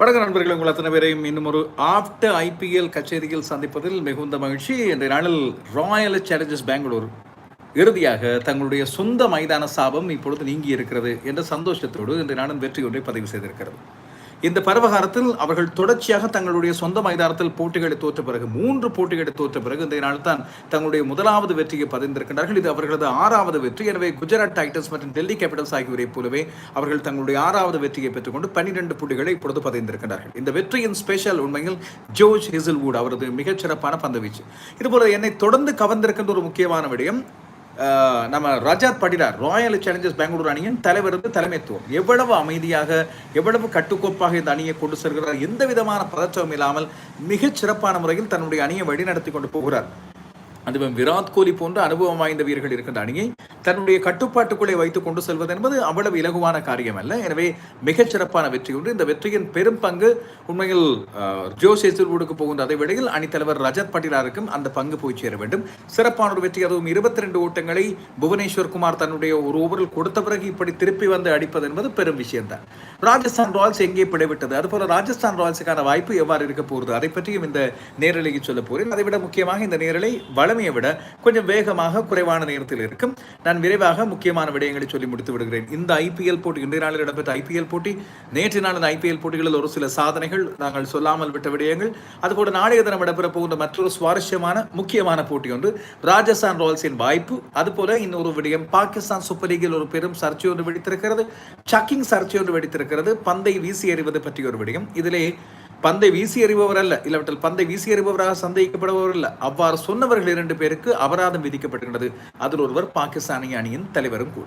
வணக்க நண்பர்கள் உங்கள் அத்தனை பேரையும் இன்னும் ஒரு ஆஃப்டர் ஐபிஎல் கச்சேரியில் சந்திப்பதில் மிகுந்த மகிழ்ச்சி. இந்த நாளில் ராயல் சேலஞ்சர்ஸ் பெங்களூர் இறுதியாக தங்களுடைய சொந்த மைதான சாபம் இப்பொழுது நீங்கி இருக்கிறது என்ற சந்தோஷத்தோடு இந்த நாளின் வெற்றி ஒன்றை பதிவு செய்திருக்கிறது. இந்த பருவகாலத்தில் அவர்கள் தொடர்ச்சியாக தங்களுடைய சொந்த மைதானத்தில் போட்டிகளை தோற்ற பிறகு மூன்று போட்டிகளை தோற்ற பிறகு இந்த நாள்தான் தங்களுடைய முதலாவது வெற்றியை பதிந்திருக்கின்றார்கள். இது அவர்களது ஆறாவது வெற்றி. எனவே குஜராத் டைட்டன்ஸ் மற்றும் டெல்லி கேபிட்டல்ஸ் ஆகியோரை போலவே அவர்கள் தங்களுடைய ஆறாவது வெற்றியை பெற்றுக்கொண்டு பன்னிரண்டு புள்ளிகளை இப்பொழுது பதிந்திருக்கின்றார்கள். இந்த வெற்றியின் ஸ்பெஷல் உண்மையில் ஜோர்ஜ் ஹிசில்வுட் அவரது மிகச்சிறப்பான பந்து வீச்சு. இதுபோல என்னை தொடர்ந்து கவர்ந்திருக்கின்ற ஒரு முக்கியமான விடயம் நம்ம ரஜாத் பட்டிடார் ராயல் சேலஞ்சர்ஸ் பெங்களூர் அணியின் தலைவர் வந்து தலைமைத்துவம். எவ்வளவு அமைதியாக எவ்வளவு கட்டுக்கோப்பாக இந்த அணியை கொண்டு செல்கிறார்? எந்த விதமான பதற்றமும் இல்லாமல் மிகச் சிறப்பான முறையில் தன்னுடைய அணியை வழிநடத்தி கொண்டு போகிறார். அதுவும் விராட் கோலி போன்ற அனுபவம் வாய்ந்த வீரர்கள் இருக்கின்ற அணியை தன்னுடைய கட்டுப்பாட்டுக்குள்ளே வைத்துக் கொண்டு செல்வது என்பது அவ்வளவு இலகுவான காரியம் அல்ல எனவே மிகச் சிறப்பான வெற்றி ஒன்று. இந்த வெற்றியின் பெரும் பங்கு உண்மையில் அஹ், ஜோஸ் எசில்வுடுக்கு போகின்ற அதே அணித்தலைவர் ரஜத் பட்டிலாருக்கும் அந்த பங்கு போய் சேர வேண்டும். சிறப்பான ஒரு வெற்றி அதுவும் இருபத்தி ரெண்டு ஓட்டங்களை புவனேஸ்வர் குமார் தன்னுடைய ஒரு ஓவரில் கொடுத்த பிறகு இப்படி திருப்பி வந்து அடிப்பது என்பது பெரும் விஷயம்தான். ராஜஸ்தான் ராயல்ஸ் எங்கே பிடைவிட்டது? அதுபோல ராஜஸ்தான் ராயல்ஸுக்கான வாய்ப்பு எவ்வாறு இருக்க போகிறது? அதை பற்றியும் இந்த நேரலையில் சொல்ல போகிறேன். அதை விட முக்கியமாக இந்த நேரலை வளமையை விட கொஞ்சம் வேகமாக குறைவான நேரத்தில் இருக்கும். நான் விரைவாக முக்கியமான விடயங்களை சொல்லி முடித்து விடுகிறேன். இந்த ஐபிஎல் போட்டி இன்றைய நாளில் இடம்பெற்ற ஐபிஎல் போட்டி நேற்று நாள் ஐபிஎல் போட்டிகளில் ஒரு சில சாதனைகள் நாங்கள் சொல்லாமல் விட்ட விடயங்கள். அதுபோல நாளைய தினம் இடம்பெற போகின்ற மற்றொரு சுவாரஸ்யமான முக்கியமான போட்டி ஒன்று ராஜஸ்தான் ராயல்ஸின் வாய்ப்பு. அதுபோல இன்னொரு விடயம் பாகிஸ்தான் சூப்பர் லீகில் ஒரு பெரும் சர்ச்சை ஒன்று வெடித்திருக்கிறது. சக்கிங் சர்ச்சை ஒன்று வெடித்திருக்கிறது. பந்தை வீசி எறிவது பற்றிய ஒரு விடயம். இதிலே பந்தை வீசி எறிபவர் அல்ல இல்லாவிட்டால் பந்தை வீசி எறிபவராக சந்தேகிக்கப்படுபவர் அல்ல. அவ்வாறு சொன்னவர்கள் இரண்டு பேருக்கு அபராதம் விதிக்கப்படுகின்றது. அதில் ஒருவர் பாகிஸ்தானிய அணியின் தலைவரும் கூட.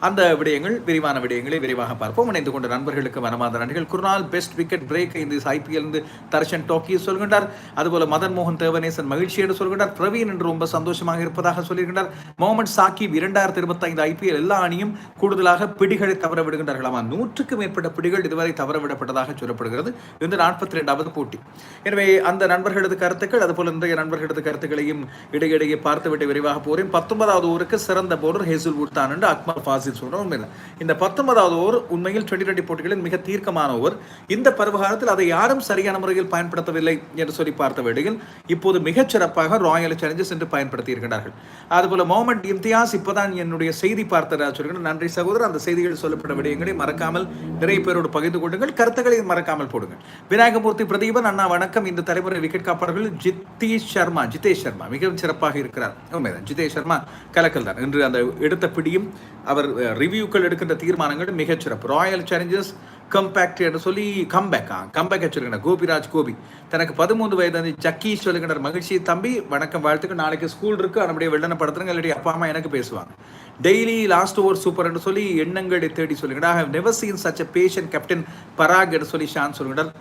அந்த விடயங்கள் விரிவான விடயங்களை விரிவாக பார்ப்போம். இணைந்து கொண்ட நண்பர்களுக்கு மனமார்ந்த நன்றிகள் குருநாள் பெஸ்ட் விக்கெட் பிரேக் இந்த ஐபிஎல் இருந்து தர்ஷன் டோக்கி சொல்கின்றார். அதுபோல மதன் மோகன் தேவனேசன் மகிழ்ச்சி என்று சொல்கின்றார். பிரவீன் என்று ரொம்ப சந்தோஷமாக இருப்பதாக சொல்லியிருக்கின்றார். முகமது சாக்கிப் இரண்டாயிரத்தி இருபத்தைந்து ஐபிஎல் எல்லா அணியும் கூடுதலாக பிடிகளை தவற விடுகின்றார்களாமா நூற்றுக்கு மேற்பட்ட பிடிகள் இதுவரை தவற விடப்பட்டதாக சொல்லப்படுகிறது. இந்த நாற்பத்தி ரெண்டாவது போட்டி. எனவே அந்த நண்பர்களது கருத்துக்கள் அதுபோல இன்றைய நண்பர்களது கருத்துக்களையும் இடையிடையே பார்த்துவிட்டு விரைவாக போறேன். பத்தொன்பதாவது ஊருக்கு சிறந்த போர்டர் ஹேசுல் உட்தான் என்று அக்மல் ஃபாசில் சொல்கிறோம் உண்மையில இந்த பத்தொன்பதாவது ஓவர் உண்மையில் டுவெண்ட்டி டுவெண்ட்டி போட்டிகளில் மிக தீர்க்கமான ஓவர். இந்த பருவகாலத்தில் அதை யாரும் சரியான முறையில் பயன்படுத்தவில்லை என்று சொல்லி பார்த்த வேளையில் இப்போது மிகச் சிறப்பாக ராயல் சேலஞ்சஸ் என்று பயன்படுத்தி இருக்கின்றார்கள். அதுபோல் முகமது இம்தியாஸ் இப்போதான் என்னுடைய செய்தி பார்த்ததாக சொல்கிறேன் நன்றி சகோதரர் அந்த செய்திகள் சொல்லப்பட்ட விடயங்களை மறக்காமல் நிறைய பேரோடு பகிர்ந்து கொள்ளுங்கள். கருத்துக்களை மறக்காமல் போடுங்கள். விநாயகமூர்த்தி பிரதீபன் அண்ணா வணக்கம். இந்த தலைமுறை விக்கெட் காப்பாளர்கள் ஜித்தீஷ் சர்மா ஜிதேஷ் சர்மா மிகவும் சிறப்பாக இருக்கிறார். உண்மைதான் ஜிதேஷ் சர்மா கலக்கல் தான் இன்று அந்த எடுத்த பிடியும் அவர் ரிவ்யூக்கள் எடுக்கின்ற தீர்மானங்கள் மிகச்சிறப்பு ராயல் சேலஞ்சர்ஸ் கம்பேக்ட் என்று சொல்லி கம்பேக் கம்பேக் வச்சிருக்கிற கோபிராஜ் கோபி. தனக்கு பதிமூன்று வயது ஜக்கி சொல்லுகின்ற மகிழ்ச்சி தம்பி வணக்கம் வாழ்த்துக்கு நாளைக்கு ஸ்கூல் இருக்கு அதனுடைய வெள்ளன படுத்துருங்க இல்லாட்டி அப்பா அம்மா எனக்கு பேசுவாங்க. டெய்லி லாஸ்ட் ஓவர் சூப்பர் என்று சொல்லி எண்ணங்களை தேடி சொல்லுகிறார் I have never seen such a passion captain Parag என்று சொல்லி ஷான் சொல்லுகிறார்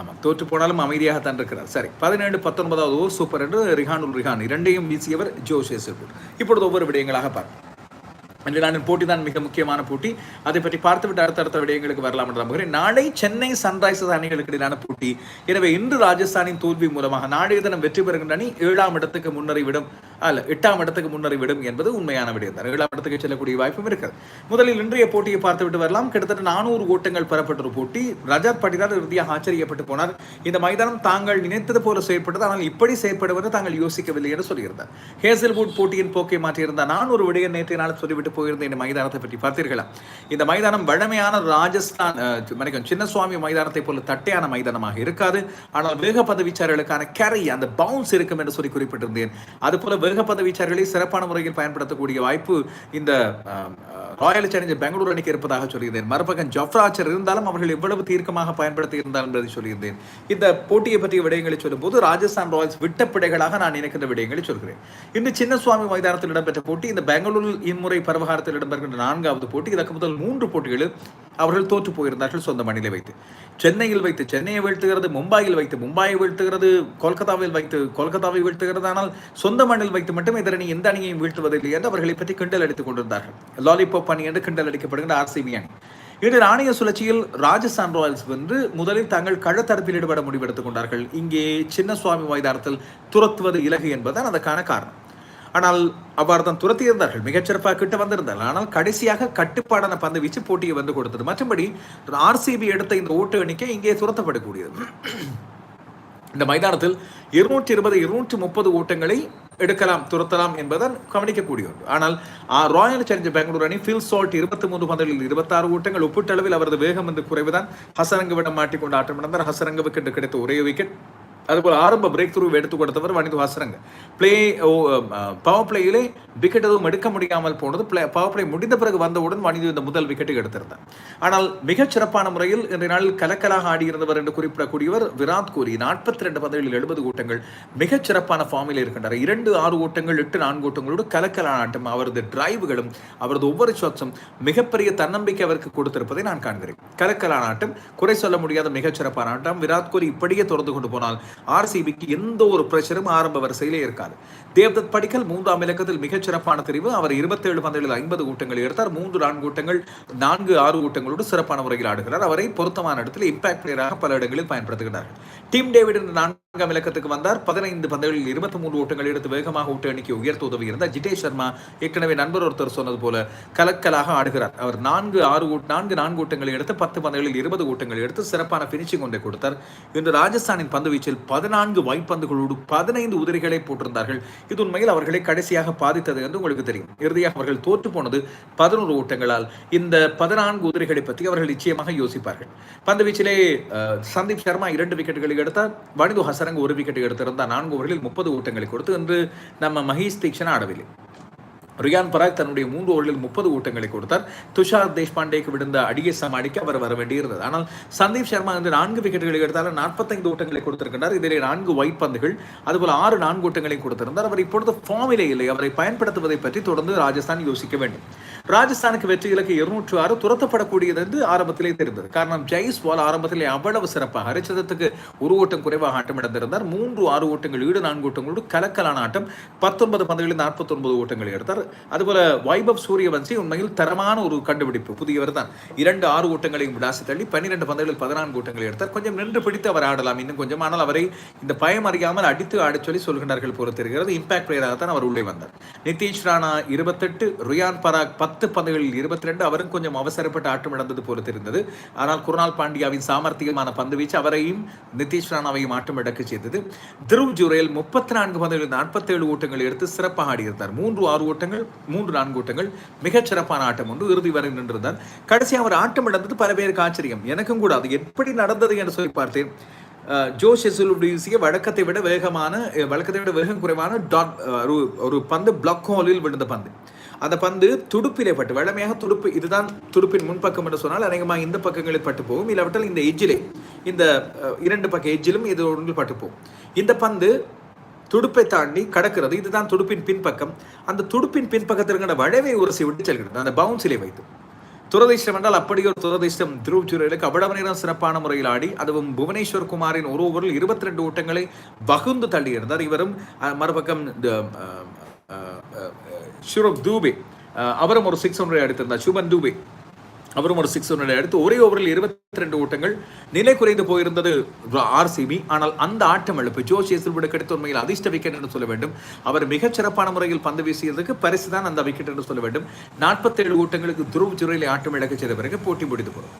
ஆமாம் தோற்று போனாலும் அமைதியாக தான் இருக்கிறார். சரி பதினேழு பத்தொன்பதாவது ஓவர் சூப்பர் என்று ரிஹான் உல் ரிஹான் இரண்டையும் வீசியவர் ஜோஷே சிற்பூர் இப்பொழுது ஒவ்வொரு விடயங்களாக பார்ப்போம். இன்று போட்டி தான் மிக முக்கியமான போட்டி. அதை பற்றி பார்த்துவிட்டு அடுத்தடுத்த விடயங்களுக்கு வரலாம் என்று நம்புகிறேன். நாளை சென்னை சன்ரைசர்ஸ் அணிகளுக்கு இடையிலான போட்டி. எனவே இன்று ராஜஸ்தானின் தோல்வி மூலமாக நாளைய தினம் வெற்றி பெறுகின்ற அணி ஏழாம் இடத்துக்கு முன்னறிவிடும். அல்ல எட்டாம் இடத்துக்கு முன்னறி விடும் என்பது உண்மையான விடயம் தான். ஏழாம் இடத்துக்கு செல்லக்கூடிய வாய்ப்பும் இருக்கிறது. முதலில் இன்றைய போட்டியை பார்த்துவிட்டு வரலாம். கிட்டத்தட்ட நானூறு ஓட்டங்கள் பெறப்பட்ட ஒரு போட்டி. ரஜாத் பட்டிதார் இறுதியாக ஆச்சரியப்பட்டு போனார். இந்த மைதானம் தாங்கள் நினைத்தது போல செயற்பட்டது ஆனால் இப்படி செயற்படுவது தாங்கள் யோசிக்கவில்லை என்று சொல்லியிருந்தார். ஹேசல்வுட் போட்டியின் போக்கை மாற்றியிருந்த நான் ஒரு விடயம் நேற்றைய நாள் சொல்லிவிட்டு போயிருந்த இந்த மைதானத்தை பற்றி பார்த்தீர்களா? இந்த மைதானம் வழமையான ராஜஸ்தான் அஹ், மன்னிக்கவும் சின்னசுவாமி மைதானத்தை போல தட்டையான மைதானமாக இருக்காது. ஆனால் வேக பதவிச்சாரர்களுக்கான கேரி அந்த பவுன்ஸ் இருக்கும் என்று சொல்லி குறிப்பிட்டிருந்தேன். அது போல வேகப்பந்து பதவிச்சார்களை சிறப்பான முறையில் பயன்படுத்தக்கூடிய வாய்ப்பு இந்த ராயல் சேலஞ்சர் பெங்களூர் அணிக்கு இருப்பதாக சொல்லியிருந்தேன். மறுபக்கம் ஜப்ராச்சர் இருந்தாலும் அவர்கள் எவ்வளவு தீர்க்கமாக பயன்படுத்தி இருந்தால் என்பதை சொல்லியிருந்தேன். இந்த போட்டியை பற்றிய விடயங்களை சொல்லும்போது ராஜஸ்தான் ராயல்ஸ் விட்ட பிடைகளாக நான் நினைக்கின்ற விடயங்களை சொல்கிறேன். இன்று சின்னசுவாமி மைதானத்தில் இடம்பெற்ற போட்டி இந்த பெங்களூர் இம்முறை பரவகாரத்தில் இடம்பெறுகின்ற நான்காவது போட்டி இதற்கு முதல் மூன்று போட்டிகளில் அவர்கள் தோற்று போயிருந்தார்கள் சொந்த மண்ணிலே வைத்து. சென்னையில் வைத்து சென்னையை வீழ்த்துகிறது மும்பாயில் வைத்து மும்பாயை வீழ்த்துகிறது கொல்கத்தாவில் வைத்து கொல்கத்தாவை வீழ்த்துகிறது ஆனால் சொந்த மண்ணில் வைத்து மட்டும் இதர அணி எந்த அணியையும் வீழ்த்துவதில்லை என்று அவர்களை பற்றி கிண்டல் அடித்துக் கொண்டிருந்தார்கள். லாலிபாப் அணி என்று கிண்டல் அடிக்கப்படுகின்ற ஆர்சிபி அணி. இன்று நாணய சுழற்சியில் ராஜஸ்தான் ராயல்ஸ் வென்று முதலில் தாங்கள் கழுத்தரப்பில் ஈடுபட முடிவெடுத்துக் கொண்டார்கள். இங்கே சின்ன சுவாமி மைதானத்தில் துரத்துவது இலகு என்பதுதான் அதற்கான காரணம். ஆனால் அவ்வாறு தான் துரத்தி இருந்தார்கள். மிகச்சிறப்பாக கிட்ட வந்திருந்தார்கள். ஆனால் கடைசியாக கட்டுப்பாடான பந்து வீச்சு போட்டியை வந்து கொடுத்தது. மற்றபடி ஆர்சிபி எடுத்த இந்த ஓட்டு எண்ணிக்கை இங்கே துரத்தப்படக்கூடியது. இந்த மைதானத்தில் இருநூற்றி இருபது இருநூற்றி முப்பது ஓட்டங்களை எடுக்கலாம் துரத்தலாம் என்பதன் கவனிக்கக்கூடிய ஒன்று ஆனால் ராயல் சேலஞ்சர் பெங்களூர் அணி ஃபில் சால்ட் இருபத்தி மூன்று பந்தலில் இருபத்தாறு ஓட்டங்கள் ஒப்பீட்டளவில் அவரது வேகம் என்று குறைவுதான். ஹசரங்கவிடம் மாட்டிக்கொண்டு ஆட்டம் நடந்தார். ஹசரங்கவுக்கு என்று கிடைத்த ஒரே விக்கெட் அதுபோல் ஆரம்ப பிரேக் த்ரூ எடுத்து கொடுத்தவர் வனிது வாசரங்க. பிளே பவர் பிளேயிலே விக்கெட் எதுவும் எடுக்க முடியாமல் போனது. பிளே பவர் பிளே முடிந்த பிறகு வந்தவுடன் வனிது இந்த முதல் விக்கெட்டை எடுத்திருந்தார். ஆனால் மிகச் சிறப்பான முறையில் இன்றைய நாளில் கலக்கலாக ஆடியிருந்தவர் என்று குறிப்பிடக்கூடியவர் விராட் கோலி. நாற்பத்தி ரெண்டு பந்தங்களில் எழுபது ஓட்டங்கள் மிகச் சிறப்பான ஃபார்மில் இருக்கின்றார். இரண்டு ஆறு ஓட்டங்கள் எட்டு நான்கு ஓட்டங்களோடு கலக்கலான ஆட்டம். அவரது டிரைவுகளும் அவரது ஒவ்வொரு ஷாட்ஸும் மிகப்பெரிய தன்னம்பிக்கை அவருக்கு கொடுத்திருப்பதை நான் காண்கிறேன். கலக்கலான ஆட்டம் குறை சொல்ல முடியாத மிகச் சிறப்பான ஆட்டம். விராட் கோலி இப்படியே தொடர்ந்து கொண்டு போனால் ஆர்சிபிக்கு எந்த ஒரு பிரஷரும் ஆரம்ப வரிசையிலே இருக்காது. தேவ்தத் படிக்கல் மூன்றாம் இலக்கத்தில் மிகச் சிறப்பான தெரிவு. அவர் இருபத்தேழு பந்தயங்களில் ஐம்பது கூட்டங்கள் எடுத்தார். மூன்று நான்கு கூட்டங்கள் நான்கு ஆறு கூட்டங்களோடு சிறப்பான முறையில் ஆடுகிறார். அவரை பொருத்தமான இடத்தில் இம்பாக்ட் பிளேயராக பல இடங்களில் பயன்படுத்துகிறார்கள் டீம் டேவிட் என்ற நான்காம் இலக்கத்துக்கு வந்தார். பதினைந்து பந்தயங்களில் இருபத்தி மூன்று ஓட்டங்கள் எடுத்து வேகமாக ஓட்ட எண்ணிக்கை உயர்த்த உதவி இருந்தார். ஜிதேஷ் சர்மா ஏற்கனவே நண்பர் ஒருத்தர் சொன்னது போல கலக்கலாக ஆடுகிறார். அவர் நான்கு ஆறு நான்கு நான்கு ஓட்டங்களை எடுத்து பத்து பந்தயங்களில் இருபது ஓட்டங்கள் எடுத்து சிறப்பான பினிஷிங் ஒன்றை கொடுத்தார். இன்று ராஜஸ்தானின் பந்து வீச்சில் பதினான்கு வாய்ப்பந்துகளோடு பதினைந்து உதிரிகளை போட்டிருந்தார்கள். இது உண்மையில் அவர்களை கடைசியாக பாதித்தது என்று உங்களுக்கு தெரியும். இறுதியாக அவர்கள் தோற்று போனது பதினோரு ஓட்டங்களால் இந்த பதினான்கு உதிரிகளை பற்றி அவர்கள் நிச்சயமாக யோசிப்பார்கள். பந்துவீச்சிலே சந்தீப் சர்மா இரண்டு விக்கெட்டுகளை எடுத்தார். வனிது ஹசரங் ஒரு விக்கெட் எடுத்திருந்தார். நான்கு ஓவர்களில் முப்பது ஓட்டங்களை கொடுத்து என்று நம்ம மகேஷ் தீக்ஷன் ஆடவில்லை. ரியான் பராக் தன்னுடைய மூன்று ஓவர்களில் முப்பது ஓட்டங்களை கொடுத்தார். துஷார் தேஷ்பாண்டேக்கு விழுந்த அடியை சமாளிக்க அவர் வர வேண்டியிருந்தது. ஆனால் சந்தீப் சர்மா வந்து நான்கு விக்கெட்டுகளை எடுத்தாலும் நாற்பத்தைந்து ஓட்டங்களை கொடுத்திருக்கிறார் இதிலே நான்கு ஒயிட் பந்துகள் அதுபோல் ஆறு நான்கு ஓட்டங்களை கொடுத்திருந்தார். அவர் இப்பொழுது ஃபார்மிலே இல்லை. அவரை பயன்படுத்துவதை பற்றி தொடர்ந்து ராஜஸ்தான் யோசிக்க வேண்டும். ராஜஸ்தானுக்கு வெற்றி இலக்கு இருநூற்று ஆறு துரத்தப்படக்கூடியது என்று ஆரம்பத்திலே தெரிந்தது. காரணம் ஜெய்ஸ்வால் ஆரம்பத்திலே அவ்வளவு சிறப்பாக ஹரிச்சதத்துக்கு ஒரு ஓட்டம் குறைவாக ஆட்டம் இடந்திருந்தார் மூன்று ஆறு ஓட்டங்கள் ஈடு நான்கு ஓட்டங்களோடு கலக்கலான ஆட்டம். பத்தொன்பது பந்துகளில் நாற்பத்தி ஒன்பது ஓட்டங்களை எடுத்தார். அதுபோல வைபவ் சூரியவன்சி உண்மையில் தரமான ஒரு கண்டுபிடிப்பு. புதியவர் தான். இரண்டு ஆறு ஓட்டங்களையும் விடாசி தள்ளி பன்னிரெண்டு பந்துகளில் பதினான்கு ஓட்டங்களை எடுத்தார். கொஞ்சம் நின்று பிடித்து அவர் ஆடலாம். இன்னும் கொஞ்சம். ஆனால் அவரை இந்த பயம் அறியாமல் அடித்து ஆடச் சொல்லி சொல்கின்றார்கள் பொறுத்திருக்கிறது இம்பாக்ட் பிளேயராக தான் அவர் உள்ளே வந்தார். நிதிஷ் ராணா இருபத்தெட்டு ரியான் பராக் பத்து பத்து பந்துகளில் இருபத்தி ரெண்டு அவரும் கொஞ்சம் அவசரப்பட்டு ஆட்டம் இழந்தது போல தெரிந்தது. ஆனால் குருணால் பாண்டியாவின் சாமர்த்தியமான பந்து வீச்சு அவரையும் நிதிஷ் ராணாவையும் ஆட்டம் இழக்க செய்தது. திருவ் ஜுரேல் முப்பத்தி நான்கு பந்துகளில் நாற்பத்தேழு ஓட்டங்கள் எடுத்து சிறப்பாக ஆடியிருந்தார். மூன்று ஆறு ஓட்டங்கள் மூன்று நான்கு ஓட்டங்கள் மிகச் சிறப்பான ஆட்டம் ஒன்று இறுதி வரை நின்றிருந்தார். கடைசி அவர் ஆட்டம் இழந்தது பல பேருக்கு ஆச்சரியம். எனக்கும் கூட அது எப்படி நடந்தது என்று சொல்லி பார்த்தேன். ஜோ ஷெசுலுடைய வழக்கத்தை விட வேகமான வழக்கத்தை விட வேகம் குறைவான டாட் ஒரு ஒரு பந்து பிளாக் ஹோலில் விழுந்த பந்து. அந்த பந்து துடுப்பிலே பட்டு வழமையாக துடுப்பு இதுதான் துடுப்பின் முன்பக்கம் என்று சொன்னால் அநேகமாக இந்த பக்கங்களில் பட்டு போகும். இல்லாவிட்டால் இந்த எஜ்ஜிலே இந்த இரண்டு பக்க எஜ்ஜிலும் இது ஒன்று பட்டு போகும். இந்த பந்து துடுப்பை தாண்டி கடக்கிறது. இதுதான் துடுப்பின் பின்பக்கம். அந்த துடுப்பின் பின்பக்கத்திற்கான வளைவை உரசி விட்டு செல்கிறது. அந்த பவுன்சிலே வைத்து. துரதிஷ்டம் என்றால் அப்படி ஒரு துரதிஷ்டம் திருவ் ஜூரலுக்கு அவ்வளவு நேரம் சிறப்பான முறையில் ஆடி அதுவும் புவனேஸ்வர் குமாரின் ஒரு ஓவரில் இருபத்தி ரெண்டு ஓட்டங்களை பகுந்து தள்ளியிருந்தார். இவரும் மறுபக்கம் ஷுரப் தூபே uh, அவரும் ஒரு சிக்ஸ் ஹண்ட்ரட் எடுத்திருந்தார் சுபன் தூபே அவரும் ஒரு சிக்ஸ் ஹண்ட்ரட் அடுத்து ஒரே ஓவரில் இருபத்தி ரெண்டு ஓட்டங்கள் நிலை குறைந்து போயிருந்தது. ஆர்சிபி ஆனால் அந்த ஆட்டம் எழுப்பு ஜோ சேசில்விட கிடைத்த உண்மையில் அதிர்ஷ்ட விக்கெட் என்று சொல்ல வேண்டும். அவர் மிகச் சிறப்பான முறையில் பந்து வீசியதற்கு பரிசு தான் அந்த விக்கெட் என்று சொல்ல வேண்டும். நாற்பத்தேழு ஓட்டங்களுக்கு துருவ் ஜுரையிலே ஆட்டம் இழக்க செய்த பிறகு போட்டி முடிந்து போகும்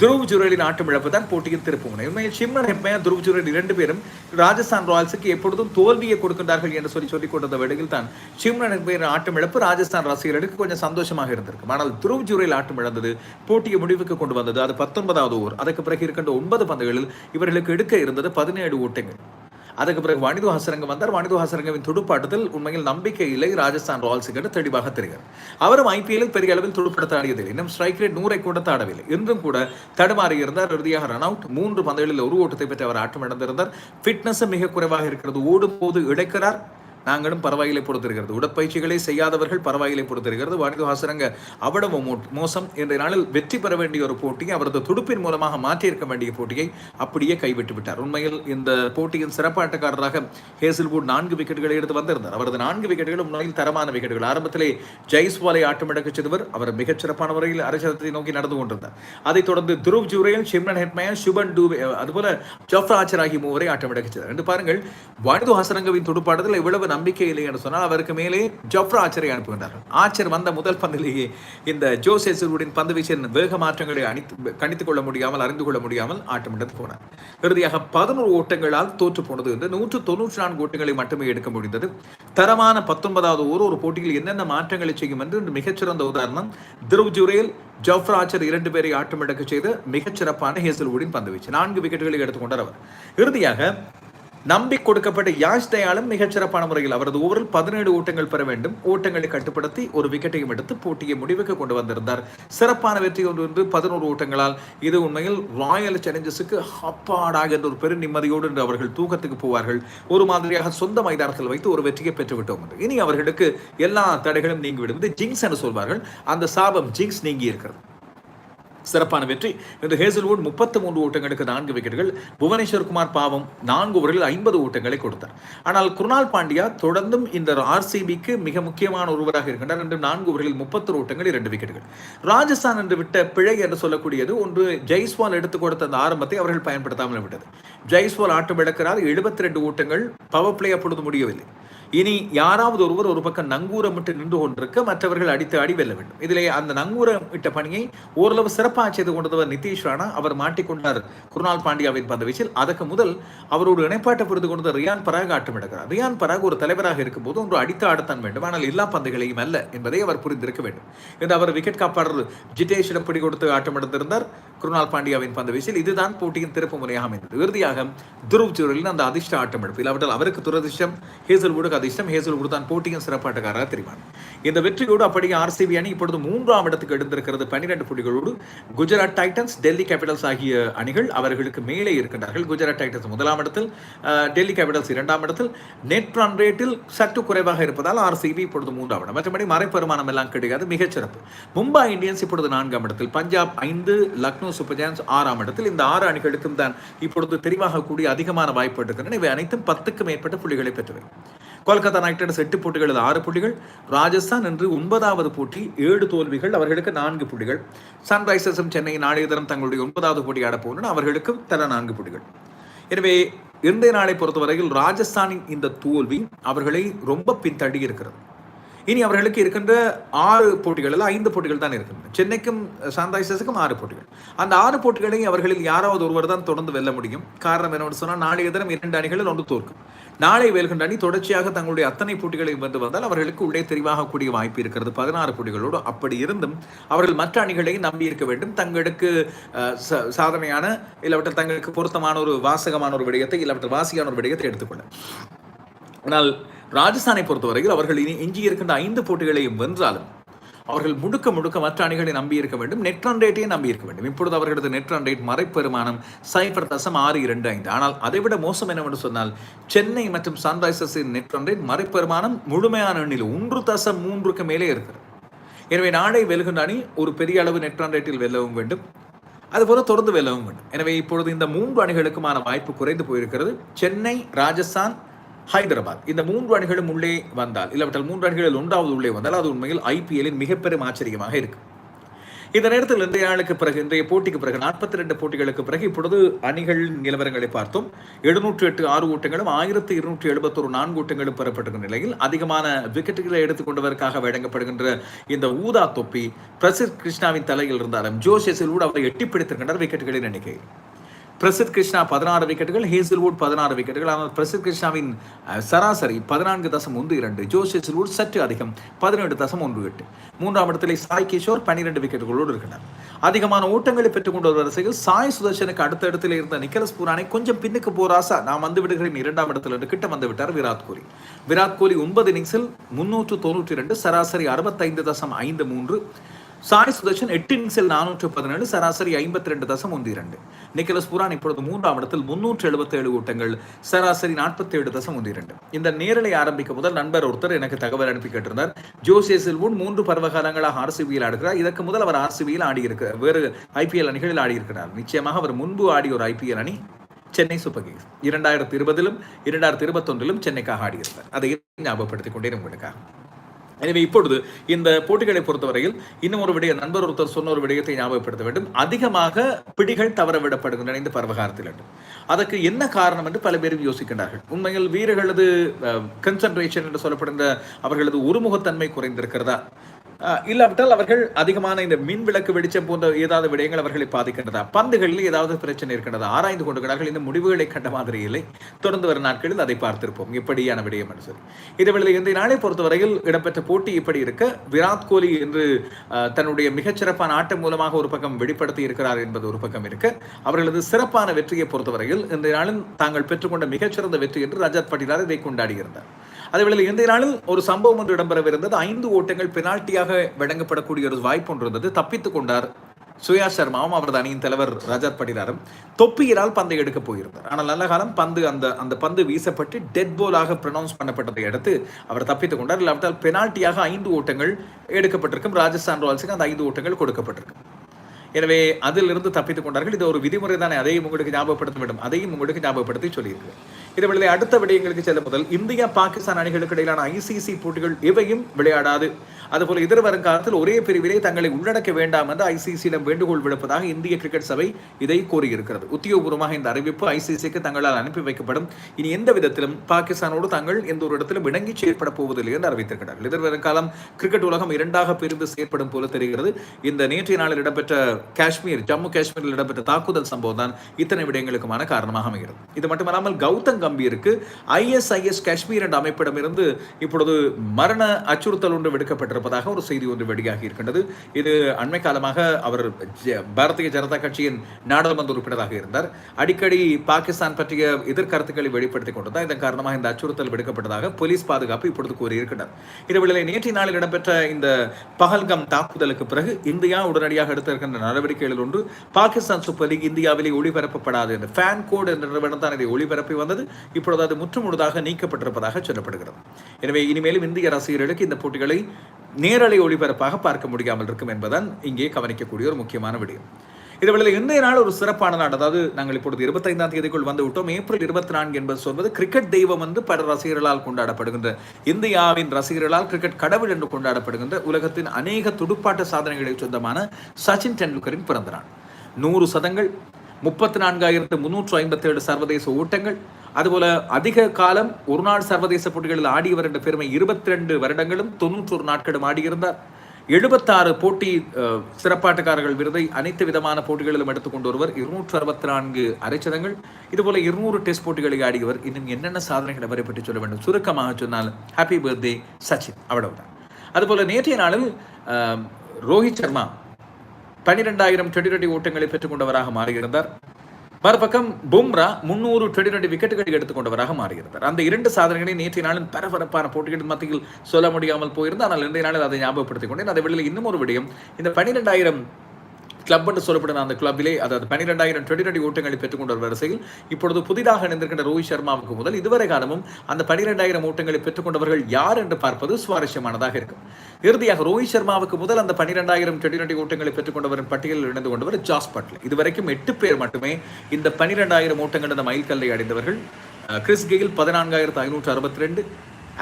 துருவ் ஜுரேலின் ஆட்டம் இழப்பு தான் போட்டியின் திருப்புமுனை உண்மையில் சிம்மன் ஹெப்மையா துருவ் ஜுரல் இரண்டு பேரும் ராஜஸ்தான் ராயல்ஸுக்கு எப்பொழுதும் தோல்வியை கொடுக்கின்றார்கள் என்று சொல்லி சொல்லிக் கொண்ட வேளையில் தான் சிம்ரன் ஹெப்மையின் ஆட்டம் இழப்பு ராஜஸ்தான் ரசிகர்களுக்கு கொஞ்சம் சந்தோஷமாக இருந்திருக்கும். ஆனால் துருவ் ஜுரேல் ஆட்டம் இழந்தது போட்டியை முடிவுக்கு கொண்டு வந்தது. அது பத்தொன்பதாவது ஓவர். அதற்கு பிறகு இருக்கின்ற ஒன்பது பந்துகளில் இவர்களுக்கு எடுக்க இருந்தது பதினேழு ஓட்டங்கள். அதுக்கு பிறகு வனிது ஹாசரங்கம் வந்தார். வனிது ஹாசரங்கவின் துடுப்பாட்டத்தில் உண்மையில் நம்பிக்கை இல்லை. ராஜஸ்தான் ராயல்ஸுக்கு தெளிவாக தெரிகிறது. அவரும் ஐபிஎல்லில் பெரிய அளவில் துடுப்படுத்த ஆடியதில்லை இன்னும் ஸ்ட்ரைக் ரேட் நூறை கூட தாடவில்லை. இன்றும் கூட தடுமாறி இருந்தார். இறுதியாக ரன் அவுட் மூன்று பந்துகளில் ஒரு ஓட்டத்தை பெற்று அவர் ஆட்டம் இழந்திருந்தார் ஃபிட்னஸ் மிக குறைவாக இருக்கிறது. ஓடும் போது இழைக்கிறார். நாங்களும் பரவாயில்லை பொறுத்திருக்கிறது. உடற்பயிற்சிகளை செய்யாதவர்கள் பரவாயில்லை பொறுத்திருக்கிறது. வாணிது ஹாசரங்க அவ்வளவு மோசம் இன்றைய நாளில் வெற்றி பெற வேண்டிய ஒரு போட்டியை அவரது துடுப்பின் மூலமாக மாற்றியிருக்க வேண்டிய போட்டியை அப்படியே கைவிட்டு விட்டார். உண்மையில் இந்த போட்டியின் சிறப்பாட்டக்காரராக ஹேசில்வுட் நான்கு விக்கெட்டுகளை எடுத்து வந்திருந்தார். அவரது நான்கு விக்கெட்டுகளும் உண்மையில் தரமான விக்கெட்டுகள். ஆரம்பத்திலே ஜெய்ஸ்வாலை ஆட்டமிடக்கச் செய்தவர் அவர் மிகச் சிறப்பான முறையில் அரசத்தை நோக்கி நடந்து கொண்டிருந்தார். அதைத் தொடர்ந்து துருவ் ஜூரேல் சிம்ரன் ஹெட்மயன் சுபன் டூபே அதுபோல ஜஃப்ரா ஆச்சர் ஆகிய மூவரை ஆட்டமிடக்கச் செய்தார் என்று பாருங்கள் வாணிது ஹாசரங்கவின் துடுப்பாட்டத்தில் இவ்வளவு நம்பிக்கை இல்லை என்று சொன்னால் அவருக்கு மேலே ஜப்ரா ஆச்சரை அனுப்புகின்றார்கள் ஆச்சர் வந்த முதல் பந்திலேயே இந்த ஜோசேசருடன் பந்து வீச்சின் வேக மாற்றங்களை அணித்து கணித்துக் கொள்ள முடியாமல் அறிந்து கொள்ள முடியாமல் ஆட்டமிட்டது போனார். இறுதியாக பதினோரு ஓட்டங்களால் தோற்று போனது என்று நூற்று தொன்னூற்றி நான்கு ஓட்டங்களை மட்டுமே எடுக்க முடிந்தது. தரமான பத்தொன்பதாவது ஒரு ஒரு போட்டியில் என்னென்ன மாற்றங்களை செய்யும் என்று மிகச்சிறந்த உதாரணம் திருவ் ஜுரேல் ஜஃப்ரா ஆச்சர் இரண்டு பேரை ஆட்டமிடக்க செய்து மிகச்சிறப்பான ஹேசல்வுடின் பந்து வீச்சு நான்கு விக்கெட்டுகளை எடுத்துக்கொண்டார் அவர். இறுதியாக நம்பி கொடுக்கப்பட்ட யாஷ் தயாலும் மிகச்சிறப்பான முறையில் அவரது ஓவரில் பதினேழு ஓட்டங்கள் பெற வேண்டும். ஓட்டங்களை கட்டுப்படுத்தி ஒரு விக்கெட்டையும் எடுத்து போட்டியை முடிவுக்கு கொண்டு வந்திருந்தார். சிறப்பான வெற்றி ஒன்று என்று பதினோரு ஓட்டங்களால் இது உண்மையில் ராயல் சேலஞ்சர்ஸுக்கு அப்பாடாக என்ற ஒரு பெரும் நிம்மதியோடு என்று அவர்கள் தூக்கத்துக்கு போவார்கள். ஒரு மாதிரியாக சொந்த மைதானத்தில் வைத்து ஒரு வெற்றியை பெற்றுவிட்டோம் இனி அவர்களுக்கு எல்லா தடைகளும் நீங்கிவிடுவது ஜிங்ஸ் என்று சொல்வார்கள். அந்த சாபம் ஜிங்ஸ் நீங்கி இருக்கிறது சிறப்பான வெற்றி. இன்று ஹேசல்வுட் முப்பத்தி மூன்று ஓட்டங்களுக்கு நான்கு விக்கெட்டுகள் புவனேஸ்வர் குமார் பாவம் நான்கு ஓவரில் ஐம்பது ஓட்டங்களை கொடுத்தார். ஆனால் குருணால் பாண்டியா தொடர்ந்தும் இந்த ஆர்சிபிக்கு மிக முக்கியமான ஒருவராக இருக்கின்றார். என்று நான்கு ஓவர்களில் முப்பத்தொரு ஓட்டங்கள் இரண்டு விக்கெட்டுகள். ராஜஸ்தான் என்று விட்ட பிழை என்று சொல்லக்கூடியது ஒன்று ஜெய்ஸ்வால் எடுத்துக் கொடுத்த அந்த ஆரம்பத்தை அவர்கள் பயன்படுத்தாமல் விட்டது. ஜெய்ஸ்வால் ஆட்டம் இழக்கிறார். எழுபத்தி ரெண்டு ஓட்டங்கள் பவர் பிளே அப்பொழுது முடியவில்லை. இனி யாராவது ஒருவர் ஒரு பக்கம் நங்கூரமிட்டு நின்று கொண்டிருக்க மற்றவர்கள் அடித்து அடி வெல்ல வேண்டும். இதிலே அந்த நங்கூரம் இட்ட பணியை ஓரளவு சிறப்பாக செய்து கொண்டவர் நிதிஷ் ராணா அவர் மாட்டிக்கொண்டார் குருணால் பாண்டியாவின் பந்த வீச்சில் அதற்கு முதல் அவரோடு இணைப்பாட்டை புரிந்து கொண்டது ரியான் பராக் ஆட்டமிடுகிறார் ரியான் பராக் ஒரு தலைவராக இருக்கும்போது ஒன்று அடித்து ஆடத்தான் வேண்டும். ஆனால் எல்லா பந்துகளையும் அல்ல என்பதை அவர் புரிந்திருக்க வேண்டும். என்று அவர் விக்கெட் காப்பாளர் ஜிதேஷிடம் பிடி கொடுத்து ஆட்டமிடுத்திருந்தார் குருநாள் குருணால் பாண்டியாவின் பந்து வீச்சில் இதுதான் போட்டியின் திருப்பு முறையாக அமைந்தது. இறுதியாக துருவ் சூழலின் அந்த அதிர்ஷ்ட ஆட்டம் எடுப்பு. இல்லாவிட்டால் அவருக்கு துரதிர்ஷ்டம் ஹேசல்வுடுக்கு அதிர்ஷ்டம் ஹேசல்வுட் தான் போட்டியின் சிறப்பாட்டக்காரராக தெரிவான் இந்த வெற்றியோடு அப்படியே ஆர்சிபி அணி இப்பொழுது மூன்றாம் இடத்துக்கு எடுத்திருக்கிறது பன்னிரண்டு புள்ளிகளோடு. குஜராத் டைட்டன்ஸ் டெல்லி கேபிட்டல்ஸ் ஆகிய அணிகள் அவர்களுக்கு மேலே இருக்கின்றார்கள். குஜராத் டைட்டன்ஸ் முதலாம் இடத்தில் டெல்லி கேபிட்டல்ஸ் இரண்டாம் இடத்தில். நெட் ரன் ரேட்டில் சற்று குறைவாக இருப்பதால் ஆர்சிபி இப்பொழுது மூன்றாம் இடம். மற்றபடி மறைப்பெருமானம் எல்லாம் கிடையாது. மிகச்சிறப்பு மும்பை இந்தியன்ஸ் இப்பொழுது நான்காம் இடத்தில். பஞ்சாப் ஐந்து லக்னோ சூப்பர் ஜெயன்ஸ் ஆறாம் இடத்தில். இந்த ஆறு அணிகளுக்கும் தான் இப்பொழுது தெரிவாகக்கூடிய அதிகமான வாய்ப்பு இருக்கின்றன. இவை அனைத்தும் பத்துக்கு மேற்பட்ட புள்ளிகளை பெற்றவை. கொல்கத்தா நைட் ரைடர்ஸ் எட்டு போட்டிகளில் ஆறு புள்ளிகள் ராஜஸ்தான் என்று ஒன்பதாவது போட்டி ஏழு தோல்விகள் அவர்களுக்கு நான்கு புள்ளிகள். சன்ரைசர்ஸும் சென்னை நாளைய தினம் தங்களுடைய ஒன்பதாவது போட்டி ஆடப் அவர்களுக்கு தர நான்கு புள்ளிகள். எனவே இன்றைய நாளை பொறுத்தவரையில் ராஜஸ்தானின் இந்த தோல்வி அவர்களை ரொம்ப பின்தள்ளி இருக்கிறது இனி அவர்களுக்கு இருக்கின்ற ஆறு போட்டிகளில் ஐந்து போட்டிகள் தான் இருக்கின்றன. சென்னைக்கும் சன்ரைசர்ஸுக்கும் ஆறு போட்டிகள். அந்த ஆறு போட்டிகளையும் அவர்களில் யாராவது ஒருவர் தான் தொடர்ந்து வெல்ல முடியும். காரணம் என்னவென்று சொன்னால் நாளைய தினம் இரண்டு அணிகளில் ஒன்று தோற்கும். நாளை வெல்கின்ற அணி தொடர்ச்சியாக தங்களுடைய அத்தனை போட்டிகளை வென்று வந்தால் அவர்களுக்கு உள்ளே தெரிவாகக்கூடிய வாய்ப்பு இருக்கிறது. பதினாறு போட்டிகளோடு அப்படி இருந்தும் அவர்கள் மற்ற அணிகளை நம்பி இருக்க வேண்டும். தங்களுக்கு சாதனையான இல்லாவற்றை தங்களுக்கு பொருத்தமான ஒரு வாசகமான ஒரு விடயத்தை இல்லாவற்றை வாசியான ஒரு விடயத்தை எடுத்துக்கொள்ள. ஆனால் ராஜஸ்தானை பொறுத்தவரையில் அவர்கள் இனி எஞ்சியிருக்கின்ற ஐந்து போட்டிகளையும் வென்றாலும் அவர்கள் முழுக்க முழுக்க மற்ற அணிகளை நம்பியிருக்க வேண்டும். நெட் ரன் ரேட்டையும் நம்பியிருக்க வேண்டும். இப்பொழுது அவர்களது நெட் ரன் ரேட் மறைப்பெருமானம் சைபர் தசம் ஆறு இரண்டு ஐந்து. ஆனால் அதைவிட மோசம் என்னவென்று சொன்னால் சென்னை மற்றும் சன்ரைசர்ஸின் நெட் ரன் ரேட் மறைப்பெருமானம் முழுமையான எண்ணில் ஒன்று தசம் மூன்றுக்கு மேலே இருக்கிறது. எனவே நாளை வெல்கின்ற அணி ஒரு பெரிய அளவு நெட் ரன் ரேட்டில் வெல்லவும் வேண்டும். அதுபோல தொடர்ந்து வெல்லவும் வேண்டும். எனவே இப்பொழுது இந்த மூன்று அணிகளுக்குமான வாய்ப்பு குறைந்து போயிருக்கிறது. சென்னை ராஜஸ்தான் ஹைதராபாத். இந்த மூன்று அணிகளும் உள்ளே வந்தால் இல்லாவிட்டால் மூன்று அணிகளில் ஒன்றாவது உள்ளே வந்தால் அது உண்மையில் ஐபிஎல்லின் மிகப்பெரும் ஆச்சரியமாக இருக்கு இந்த நேரத்தில் இன்றைய நாளுக்கு பிறகு இன்றைய போட்டிக்கு பிறகு நாற்பத்தி ரெண்டு போட்டிகளுக்கு பிறகு இப்பொழுது அணிகள் நிலவரங்களை பார்த்தோம். எழுநூற்றி எட்டு ஆறு ஓட்டங்களும் ஆயிரத்தி இருநூற்றி எழுபத்தொரு நான்கு ஓட்டங்களும் பெறப்பட்டிருக்கிற நிலையில் அதிகமான விக்கெட்டுகளை எடுத்துக்கொண்டதற்காக வழங்கப்படுகின்ற இந்த ஊதா தொப்பி பிரசித் கிருஷ்ணாவின் தலையில் இருந்தாலும் ஜோஷியஸில் கூட அவரை எட்டி பிடித்திருக்கின்றார் விக்கெட்டுகளின் எண்ணிக்கை. பிரசித் கிருஷ்ணா பதினாறு விக்கெட்டுகள் ஹேசில்வுட் பதினாறு விக்கெட்டுகள் ஆனால் பிரசித் கிருஷ்ணாவின் சராசரி பதினான்கு தசம் ஒன்று இரண்டு ஜோஸ் ஹேசில்வுட் சற்று அதிகம் பதினேழு தசம் ஒன்று எட்டு. மூன்றாம் இடத்திலே சாய் கிஷோர் பன்னிரெண்டு விக்கெட்டுகளோடு இருக்கிறார். அதிகமான ஓட்டங்களை பெற்றுக் கொண்ட ஒரு வரிசையில் சாய் சுதர்ஷனுக்கு அடுத்த இடத்தில் இருந்த நிக்கலஸ் பூரானை கொஞ்சம் பின்னுக்கு போராசா நான் வந்து விடுகிறேன். இரண்டாம் இடத்துல இருந்து கிட்ட வந்து விட்டார் விராட் கோலி. விராட் கோலி ஒன்பது இன்னிங்ஸில் முன்னூற்று தொண்ணூற்றி இரண்டு சராசரி அறுபத்தைந்து தசம் ஐந்து மூன்று சாய் சுதர்ஷன் எட்டு இன்னிங்ஸில் நானூற்று பதினேழு சராசரி ஐம்பத்தி ரெண்டு தசம் ஒன்று இரண்டு. நிக்கலஸ் புரான் இப்பொழுது மூன்றாம் இடத்தில் முன்னூற்று எழுபத்தி ஏழு ஓட்டங்கள் சராசரி நாற்பத்தி ஏழு தசம் ஒன்று இரண்டு. இந்த நேரலை ஆரம்பிக்க முதல் நண்பர் ஒருத்தர் எனக்கு தகவல் அனுப்பி கேட்டிருந்தார். ஜோசிய சில்வூன் மூன்று பருவகாலங்களாக ஆர்சிபியில் ஆடுகிறார். இதற்கு முதல் அவர் ஆர்சிபியில் ஆடியிருக்கிறார். வேறு ஐபிஎல் அணிகளில் ஆடியிருக்கிறார். நிச்சயமாக அவர் முன்பு ஆடிய ஒரு ஐபிஎல் அணி சென்னை சூப்பர் கிங்ஸ். இரண்டாயிரத்தி இருபதிலும் இரண்டாயிரத்தி இருபத்தொன்றிலும் சென்னைக்காக ஆடியிருந்தார் அதை ஞாபகப்படுத்திக் கொண்டே உங்களுக்காக எனவே இப்பொழுது இந்த போட்டிகளை பொறுத்தவரையில் இன்னும் ஒரு விடய நண்பர் ஒருத்தர் சொன்ன ஒரு விடயத்தை ஞாபகப்படுத்த வேண்டும். அதிகமாக பிடிகள் தவறவிடப்படுகின்றன இந்த பருவகாலத்தில் அதற்கு என்ன காரணம் என்று பல பேரும் யோசிக்கின்றார்கள். உண்மையில் வீரர்களது கன்சன்ட்ரேஷன் என்று சொல்லப்படுகின்ற அவர்களது ஒருமுகத்தன்மை குறைந்திருக்கிறதா? இல்லாவிட்டால் அவர்கள் அதிகமான இந்த மின் விளக்கு வெளிச்சம் போன்ற ஏதாவது விடயங்கள் அவர்களை பாதிக்கின்றதா? பந்துகளில் ஏதாவது பிரச்சனை இருக்கின்றதா? ஆராய்ந்து கொண்டிருக்கிறார்கள். இந்த முடிவுகளை கண்ட மாதிரி இல்லை. தொடர்ந்து வரும் நாட்களில் அதை பார்த்திருப்போம். இப்படியான விடயம் என்று சொல்லி. இதுவேளை இந்த நாளை பொறுத்தவரையில் இடம்பெற்ற போட்டி இப்படி இருக்க விராட் கோலி என்று தன்னுடைய மிகச்சிறப்பான ஆட்டம் மூலமாக ஒரு பக்கம் வெளிப்படுத்தி இருக்கிறார் என்பது ஒரு பக்கம் இருக்க. அவர்களது சிறப்பான வெற்றியை பொறுத்தவரையில் இந்த நாளில் தாங்கள் பெற்றுக்கொண்ட மிகச்சிறந்த வெற்றி என்று ரஜத் பட்டிலார் இதை கொண்டாடியிருந்தார் அதேவேளை இன்றைய நாளில் ஒரு சம்பவம் ஒன்று இடம்பெறவிருந்தது. ஐந்து ஓட்டங்கள் பெனால்ட்டியாக வழங்கப்படக்கூடிய ஒரு வாய்ப்பு ஒன்று இருந்தது. தப்பித்துக் கொண்டார் சுயா சர்மாவும் அவரது அணியின் தலைவர் ரஜத் படிதாரும் தொப்பியினால் பந்தை எடுக்க போயிருந்தார். ஆனால் நல்ல காலம் பந்து அந்த அந்த பந்து வீசப்பட்டு டெட் போலாக ப்ரொனவுன்ஸ் பண்ணப்பட்டதை அடுத்து அவர் தப்பித்துக் கொண்டார். இல்லாவிட்டால் பெனால்ட்டியாக ஐந்து ஓட்டங்கள் எடுக்கப்பட்டிருக்கும். ராஜஸ்தான் ராயல்ஸுக்கு அந்த ஐந்து ஓட்டங்கள் கொடுக்கப்பட்டிருக்கும். எனவே அதிலிருந்து தப்பித்துக் கொண்டார்கள். இது ஒரு விதிமுறை தானே அதையும் உங்களுக்கு ஞாபகப்படுத்த வேண்டும். அதையும் உங்களுக்கு ஞாபகப்படுத்தி சொல்லியிருக்கிறேன். இதுவேளை அடுத்த விடயங்களுக்கு செல்லும் முதல் இந்தியா பாகிஸ்தான் அணிகளுக்கு இடையிலான ஐசிசி போட்டிகள் எவையும் விளையாடாது. அதுபோல எதிர் வருங்காலத்தில் ஒரே பிரிவிலே தங்களை உள்ளடக்க வேண்டாம் என்று ஐசிசியிடம் வேண்டுகோள் விடுப்பதாக இந்திய கிரிக்கெட் சபை இதை கூறியிருக்கிறது. உத்தியோகபூர்வமாக இந்த அறிவிப்பு ஐசிசிக்கு தங்களால் அனுப்பி வைக்கப்படும். இனி எந்த விதத்திலும் பாகிஸ்தானோடு தாங்கள் எந்த ஒரு இடத்திலும் இணங்கி செயற்பட போவதில்லை என்று அறிவித்திருக்கிறார்கள். எதிர் வருங்காலம் கிரிக்கெட் உலகம் இரண்டாக பிரிந்து செயற்படும் போல தெரிகிறது. இந்த நேற்றைய நாளில் இடம்பெற்ற காஷ்மீர் ஜம்மு காஷ்மீரில் இடம்பெற்ற தாக்குதல் சம்பவம் தான் இத்தனை விடயங்களுக்குமான காரணமாக அமைகிறது. இது மட்டுமல்லாமல் கௌதம் நம்பியிருக்கு ஐஎஸ்ஐஎஸ் காஷ்மீர் என்ற அமைப்பிடமிருந்து இப்பொழுது மரண அச்சுறுத்தல் ஒன்று விடுக்கப்பட்டிருப்பதாக ஒரு செய்தி ஒன்று வெளியாகி இருக்கின்றது. இது அண்மை காலமாக அவர் பாரதிய ஜனதா கட்சியின் நாடாளுமன்ற உறுப்பினராக இருந்தார். அடிக்கடி பாகிஸ்தான் பற்றிய எதிர்கருத்துக்களை வெளிப்படுத்திக் கொண்டதால் இதன் காரணமாக இந்த அச்சுறுத்தல் விடுக்கப்பட்டதாக போலீஸ் பாதுகாப்பு இப்பொழுது கூறியிருக்கிறார் இதுவேளை நேற்றைய நாளில் இடம்பெற்ற இந்த பகல்கம் தாக்குதலுக்கு பிறகு இந்தியா உடனடியாக எடுத்திருக்கின்ற நடவடிக்கைகளில் ஒன்று பாகிஸ்தான் சூப்பர் லீக் இந்தியாவிலே ஒளிபரப்பப்படாது என்று ஃபேன் கோட் என்ற நிறுவனம் தான் இதை ஒளிபரப்பி வந்தது. இப்பொழுது அது முற்றுமுழுதாக நீக்கப்பட்டிருப்பதாக சொல்லப்படுகிறது. எனவே இனிமேலும் இந்திய ரசிகர்களுக்கு இந்த போட்டிகளை நேரலை ஒளிபரப்பாக பார்க்க முடியாமல் இருக்கும் என்பதுதான் இங்கே கவனிக்கக்கூடிய ஒரு முக்கியமான விடயம். இதுவேளை இன்றைய நாள் ஒரு சிறப்பான நாள். அதாவது நாங்கள் இப்பொழுது இருபத்தைந்தாம் தேதிக்குள் வந்து விட்டோம் ஏப்ரல் இருபத்தி நான்கு என்பது சொல்வது கிரிக்கெட் தெய்வம் வந்து பல ரசிகர்களால் கொண்டாடப்படுகின்ற இந்தியாவின் ரசிகர்களால் கிரிக்கெட் கடவுள் என்று கொண்டாடப்படுகின்ற உலகத்தின் அநேக துடுப்பாட்ட சாதனைகளை சொந்தமான சச்சின் டெண்டுல்கரின் பிறந்த நாள். நூறு சதங்கள் முப்பத்தி நான்காயிரத்து முன்னூற்று ஐம்பத்தி ஏழு சர்வதேச ஓட்டங்கள் அதுபோல அதிக காலம் ஒரு நாள் சர்வதேச போட்டிகளில் ஆடியவர் என்ற பெருமை இருபத்தி ரெண்டு வருடங்களும் தொன்னூற்றொரு நாட்களும் ஆடியிருந்தார் எழுபத்தாறு போட்டி சிறப்பாட்டக்காரர்கள் விருதை அனைத்து விதமான போட்டிகளிலும் எடுத்துக்கொண்டு ஒருவர் இருநூற்று அறுபத்தி நான்கு அரைச்சதங்கள். இதுபோல இருநூறு டெஸ்ட் போட்டிகளை ஆடியவர் இன்னும் என்னென்ன சாதனைகள் அவரை பற்றி சொல்ல வேண்டும்? சுருக்கமாக சொன்னால் ஹாப்பி பர்த்டே சச்சின் அவ்வளவுதான் அதுபோல நேற்றைய நாளில் ரோஹித் சர்மா பனிரெண்டாயிரம் டுவெண்டி டுவெண்டி ஓட்டங்களை பெற்றுக்கொண்டவராக மாறியிருந்தார். மறுபக்கம் பும்ரா முன்னூறு டுவெண்டி டுவெண்டி விக்கெட்டுகளை எடுத்துக்கொண்டவராக மாறியிருந்தார் அந்த இரண்டு சாதனைகளை நேற்றைய நாளின் பரபரப்பான போட்டிகள் மத்தியில் சொல்ல முடியாமல் போயிருந்தால் ஆனால் இன்றைய நாளில் அதை ஞாபகப்படுத்திக் கொண்டேன். அதை வெளியில் இன்னும் ஒரு விடயம். இந்த பன்னிரெண்டாயிரம் கிளப் என்று சொல்லப்படும் அந்த கிளப்பிலே அதாவது பன்னிரெண்டாயிரம் டுவெண்டி டுவெண்டி ஓட்டங்களை பெற்றுக்கொண்ட வரிசையில் இப்பொழுது புதிதாக இணைந்திருக்கின்ற ரோஹித் சர்மாவுக்கு முதல் இதுவரை காலமும் அந்த பன்னிரெண்டாயிரம் ஓட்டங்களை பெற்றுக்கொண்டவர்கள் யார் என்று பார்ப்பது சுவாரஸ்யமானதாக இருக்கும். இறுதியாக ரோஹித் சர்மாவுக்கு முதல் அந்த பன்னிரெண்டாயிரம் டுவெண்டி டுவெண்டி ஓட்டங்களை பெற்றுக்கொண்டவரின் பட்டியலில் இணைந்து கொண்டவர் ஜாஸ் பட்லர். இதுவரைக்கும் எட்டு பேர் மட்டுமே இந்த பன்னிரெண்டாயிரம் ஓட்டங்கள் என்ற மைல்கல்லை அடைந்தவர்கள். கிறிஸ் கெயில் பதினான்காயிரத்து ஐநூற்று அறுபத்தி ரெண்டு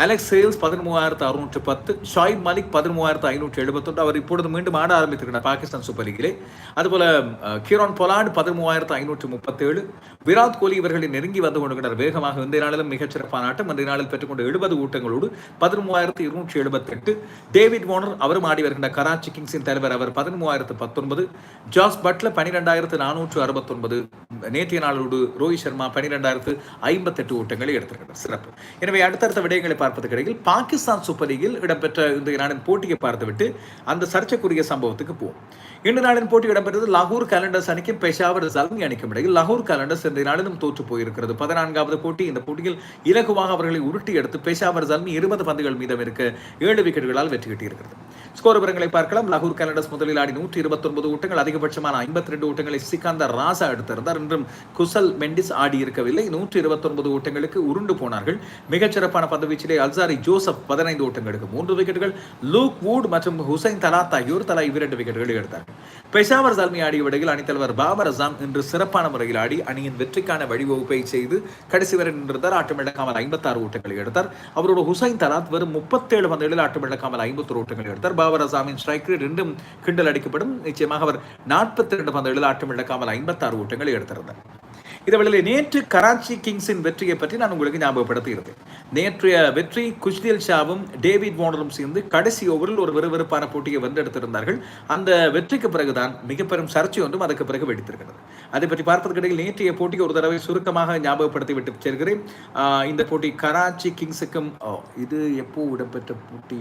அலெக்ஸ் சேல்ஸ் பதிமூவாயிரத்து அறுநூற்று பத்து ஷாயிப் மாலிக் பதிமூவாயிரத்து ஐநூற்று எழுபத்தொன்று அவர் இப்பொழுது மீண்டும் ஆட ஆரம்பித்திருக்கிறார் பாகிஸ்தான் சூப்பர் லீகிலே அதுபோல கிரான் பொலாட் பதிமூவாயிரத்து ஐநூற்று முப்பத்தேழு விராட் கோலி இவர்களை நெருங்கி வந்து கொண்டிருக்கிறார். வேகமாக இந்த நாளிலும் மிகச்சிறப்பான ஆட்டம். இந்த நாளில் பெற்றுக்கொண்ட எழுபது ஊட்டங்களோடு பதிமூவாயிரத்து இருநூற்றி எழுபத்தெட்டு டேவிட் வார்னர் அவரும் ஆடி வருகின்ற கராச்சி கிங்ஸின் தலைவர் அவர் பதிமூவாயிரத்து பத்தொன்பது ஜாஸ் பட்ல பன்னிரெண்டாயிரத்து நானூற்று அறுபத்தொன்பது நேற்றைய நாளோடு ரோஹித் சர்மா பன்னிரெண்டாயிரத்து ஐம்பத்தெட்டு ஊட்டங்களை எடுத்திருக்கிறார். சிறப்பு. எனவே அடுத்தடுத்த விடயங்களை பார்ப்பதற்கு பாகிஸ்தான் சூப்பர் லீகில் இடம்பெற்ற இந்த நாளின் போட்டியை பார்த்துவிட்டு அந்த சர்ச்சைக்குரிய சம்பவத்துக்கு போவோம். இன்று நாளின் போட்டி இடம்பெற்றது லாகூர் கேலண்டர்ஸ் அணிக்கும் பெஷாவர் ஜல்மி அணிக்கும் இடையில். லாகூர் கேலண்டர்ஸ் இந்த நாளிலும் தோற்று போயிருக்கிறது. பதினான்காவது போட்டி இந்த போட்டியில் இலகுவாக அவர்களை உருட்டி எடுத்து பெஷாவர் ஜல்மி இருபது பந்துகள் மீதம் இருக்க ஏழு விக்கெட்டுகளால் வெற்றி கிட்டியிருக்கிறது. ஸ்கோர் விவரங்களை பார்க்கலாம். லாகூர் கேலண்டர்ஸ் முதலில் ஆடி நூற்றி இருபத்தொன்பது ஓட்டங்கள் அதிகபட்சமான ஐம்பத்தி ரெண்டு ஓட்டங்களை ஸ்ரீகாந்த ராசா எடுத்திருந்தார். என்றும் குசல் மெண்டிஸ் ஆடி இருக்கவில்லை. நூற்றி இருபத்தொன்பது ஓட்டங்களுக்கு உருண்டு போனார்கள். மிகச்சிறப்பான பந்துவீச்சிலே அல்சாரி ஜோசப் பதினைந்து ஓட்டங்களுக்கு மூன்று விக்கெட்டுகள் லூக் வூட் மற்றும் ஹுசைன் தலாத் ஆகியோர் தலா இரண்டு விக்கெட்டுகள் எடுத்தார்கள் பெஷாவர் சல்மி ஆடிய விடையில் அணித்தலைவர் பாபர் அசாம் இன்று சிறப்பான முறையில் ஆடி அணியின் வெற்றிக்கான வழிவகுப்பை செய்து கடைசி வரை நின்றிருந்தார். ஆட்டமிழக்காமல் ஐம்பத்தாறு ஓட்டங்களை எடுத்தார். அவரோட ஹுசைன் தலாத் வெறும் முப்பத்தேழு பந்துகளில் ஆட்டமிழக்காமல் ஐம்பத்தொரு ஓட்டங்களை எடுத்தார். பாபர் அசாமின் ஸ்ட்ரைக் ரேட் ரெண்டும் கிண்டல் அடிக்கப்படும். நிச்சயமாக அவர் நாற்பத்தி ரெண்டு பந்துகளில் ஆட்டமிழக்காமல் ஐம்பத்தாறு ஓட்டங்களை எடுத்திருந்தார். இதேவேளை நேற்று கராச்சி கிங்ஸின் வெற்றியை பற்றி நான் உங்களுக்கு ஞாபகப்படுத்துகிறேன் நேற்றைய வெற்றி குஷ்தில் ஷாவும் டேவிட் வார்னரும் சேர்ந்து கடைசி ஓவரில் ஒரு விறுவிறுப்பான போட்டியை வென்றெடுத்திருந்தார்கள். அந்த வெற்றிக்கு பிறகுதான் மிக பெரும் சர்ச்சை ஒன்றும் அதற்கு பிறகு வெடித்திருக்கிறது. அதை பற்றி பார்ப்பதற்கிடையில் நேற்றைய போட்டிக்கு ஒரு தடவை சுருக்கமாக ஞாபகப்படுத்தி விட்டு செல்கிறேன் இந்த போட்டி கராச்சி கிங்ஸுக்கும் இது எப்போ இடம்பெற்ற போட்டி?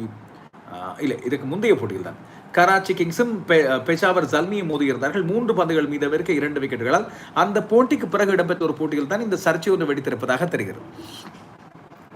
இல்லை இதுக்கு முந்தைய போட்டியில் தான். கராச்சி கிங்ஸும் பெ- பெஷாவர் ஜல்மியும் மோதியிருந்தார்கள். மூன்று பந்துகள் மீதவிருக்க இரண்டு விக்கெட்டுகளால் அந்த போட்டிக்கு பிறகு இடம்பெற்ற ஒரு போட்டியில் தான் இந்த சர்ச்சை ஒன்று வெடித்திருப்பதாக தெரிகிறது.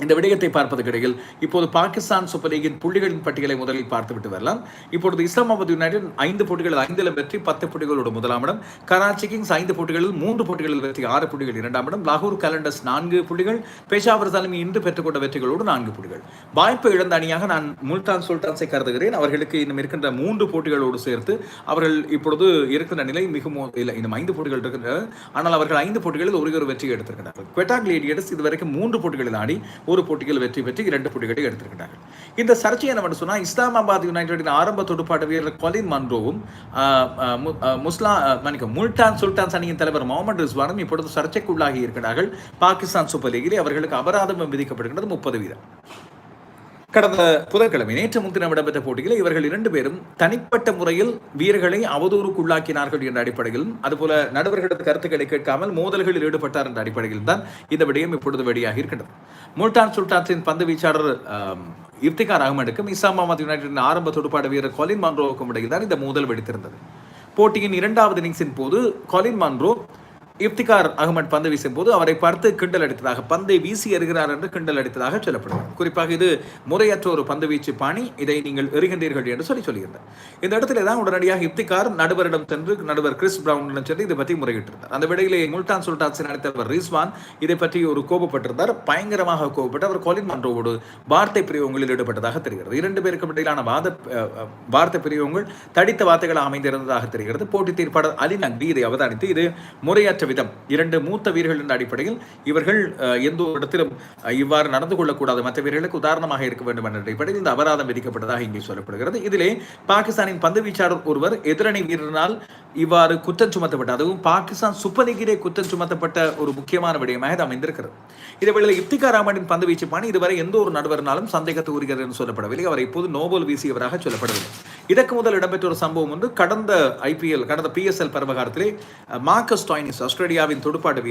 இந்த விடயத்தை பார்ப்பதற்கிடையில் இப்போது பாகிஸ்தான் சூப்பர் லீகின் புள்ளிகளின் பட்டியலை முதலில் பார்த்துவிட்டு வரலாம். இப்பொழுது இஸ்லாமாபாத் யுனைடெட் ஐந்து போட்டிகளில் ஐந்தில் வெற்றி பத்து போட்டிகளோடு முதலாம் இடம். கராச்சி கிங்ஸ் ஐந்து போட்டிகளில் மூன்று போட்டிகளில் வெற்றி ஆறு புள்ளிகள் இரண்டாம் இடம். லாகூர் கேலண்டர்ஸ் நான்கு புள்ளிகள் பேஷாவர் தலைமை இன்று பெற்றுக்கொண்ட வெற்றிகளோடு நான்கு புள்ளிகள் வாய்ப்பு இழந்த அணியாக நான் முல்தான் சுல்தான்ஸை கருதுகிறேன். அவர்களுக்கு இன்னும் இருக்கின்ற மூன்று போட்டிகளோடு சேர்த்து அவர்கள் இப்பொழுது இருக்கின்ற நிலை மிகவும் இல்லை. இன்னும் ஐந்து போட்டிகள் இருக்கின்றன. ஆனால் அவர்கள் ஐந்து போட்டிகளில் ஒரு ஒரு வெற்றி எடுத்திருக்கிறார்கள். குவெட்டாக் லேடியர்ஸ் இதுவரைக்கும் மூன்று போட்டிகளில் ஆடி ஒரு போட்டியில் வெற்றி பெற்று இரண்டு போட்டிகளை எடுத்திருக்கிறார்கள். இந்த சர்ச்சை என்னவென்று சொன்னால் இஸ்லாமாபாத் யுனைடெடின் ஆரம்ப துடுப்பாட்ட வீரர் கொலின் மன்ரோவும் முஸ்லா ஆஹ், முல்டான் சுல்தான்ஸ் அணியின் தலைவர் முகமது ரிஸ்வானும் இப்பொழுது சர்ச்சைக்குள்ளாகி இருக்கிறார்கள். பாகிஸ்தான் சூப்பர் லீகில் அவர்களுக்கு அபராதம் விதிக்கப்படுகிறது முப்பது வீதம். கடந்த புதன்கிழமை நேற்று முன்தினம் இடம்பெற்ற போட்டியில் இவர்கள் இரண்டு பேரும் தனிப்பட்ட முறையில் வீரர்களை அவதூறுக்குள்ளாக்கினார்கள் என்ற அடிப்படையிலும் அதுபோல நடுவர்களது கருத்துக்களை கேட்காமல் மோதல்களில் ஈடுபட்டார் என்ற அடிப்படையில் தான் இந்த விடயம் இப்பொழுது வெளியாகி இருக்கின்றது. முல்டான் சுல்தான்ஸின் பந்து வீச்சாளர் இப்திகார் அகமதுக்கும் இஸ்லாமாபாத் யுனைடெடின் ஆரம்ப தொடுப்பாடு வீரர் கொலின் மான்ரோவுக்கும் இடையில் தான் இந்த மோதல் வெடித்திருந்தது. போட்டியின் இரண்டாவது இன்னிங்ஸின் போது கொலின் மான்ரோ இப்திகார் அகமது பந்து வீசும் போது அவரை பார்த்து கிண்டல் அடித்ததாக பந்தை வீசி எறிகிறார் என்று கிண்டல் அடித்ததாக சொல்லப்படுகிறது. குறிப்பாக இது முறையற்ற ஒரு பந்து வீச்சு பாணி இதை நீங்கள் எறிகின்றீர்கள் என்று சொல்லி சொல்லியிருந்தார். இந்த இடத்துல தான் உடனடியாக இப்திகார் நடுவரிடம் சென்று நடுவர் கிறிஸ் பிரவுனிடம் சென்று இதை பற்றி முறையிட்டிருந்தார். அந்த விடையிலே முல்டான் சுல்டான்ஸின் அணித்தலைவர் ரிஸ்வான் இதை பற்றி ஒரு கோபப்பட்டிருந்தார். பயங்கரமாக கோபப்பட்டு அவர் கொலின் மன்றோவோடு வார்த்தை பிரிவுகளில் ஈடுபட்டதாக தெரிகிறது. இரண்டு பேருக்கும் இடையிலான வாத வார்த்தை பிரிவுகள் தடித்த வார்த்தைகள் அமைந்திருந்ததாக தெரிகிறது. போட்டி தீர்ப்பாளர் அலி நக்வி இதை அவதானித்து இது முறையற்ற விதம் இரண்டு மூத்த வீரர்களின் அடிப்படையில் இவர்கள் எந்த ஒரு இடத்திலும் இவ்வாறு நடந்து கொள்ளக்கூடாது. மற்ற வீரர்களுக்கு உதாரணமாக இருக்க வேண்டும் என்ற அடிப்படையில் இந்த அபராதம் விதிக்கப்பட்டதாக இங்கே சொல்லப்படுகிறது. இதிலே பாகிஸ்தானின் பந்து வீச்சாளர் ஒருவர் எதிரணி வீரரினால் இவ்வாறு குற்றம் சுமத்தப்பட்ட அதுவும் பாகிஸ்தான் சுப்பதிகிரே குற்றம் சுமத்தப்பட்ட ஒரு முக்கியமான விடயமாக இது அமைந்திருக்கிறது. இதேவேளை இப்திகா ராமனின் பந்து வீச்சு பாணி இதுவரை எந்த ஒரு நடுவர்னாலும் சந்தேகத்தை உரிகிறது என்று சொல்லப்படவில்லை. அவர் இப்போது நோபல் வீசியவராக சொல்லப்படவில்லை. இதற்கு முதல் இடம்பெற்ற ஒரு சம்பவம் வந்து கடந்த ஐபிஎல் கடந்த பிஎஸ்எல் பருவகாலத்திலே மார்க்கஸ் டாய்னிஸ் ஆஸ்திரேலியாவின் துடுப்பாட்ட